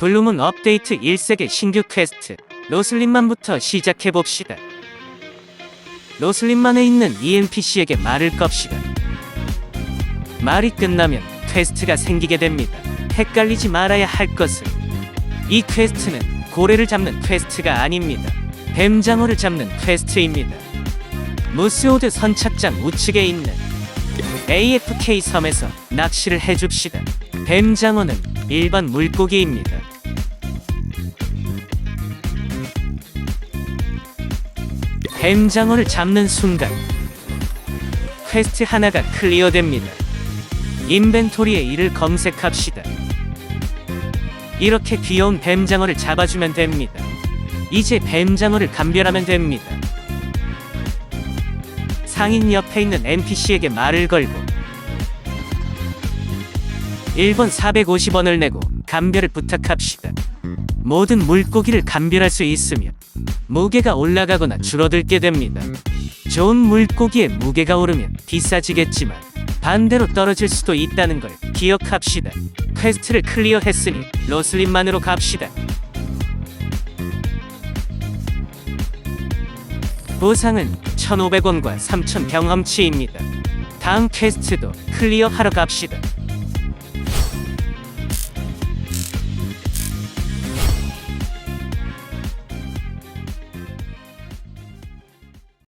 블루문 업데이트 1세계 신규 퀘스트 로슬린만부터 시작해봅시다. 로슬린만에 있는 E ENPC에게 말을 겁시다. 말이 끝나면 퀘스트가 생기게 됩니다. 헷갈리지 말아야 할 것은 이 퀘스트는 고래를 잡는 퀘스트가 아닙니다. 뱀장어를 잡는 퀘스트입니다. 무스오드 선착장 우측에 있는 AFK 섬에서 낚시를 해줍시다. 뱀장어는 일반 물고기입니다. 뱀장어를 잡는 순간 퀘스트 하나가 클리어됩니다. 인벤토리에 이를 검색합시다. 이렇게 귀여운 뱀장어를 잡아주면 됩니다. 이제 뱀장어를 감별하면 됩니다. 상인 옆에 있는 NPC에게 말을 걸고 1번 450원을 내고 감별을 부탁합시다. 모든 물고기를 감별할 수 있으며 무게가 올라가거나 줄어들게 됩니다. 좋은 물고기의 무게가 오르면 비싸지겠지만 반대로 떨어질 수도 있다는 걸 기억합시다. 퀘스트를 클리어했으니 로슬린만으로 갑시다. 보상은 1,500원과 3,000 경험치입니다. 다음 퀘스트도 클리어하러 갑시다.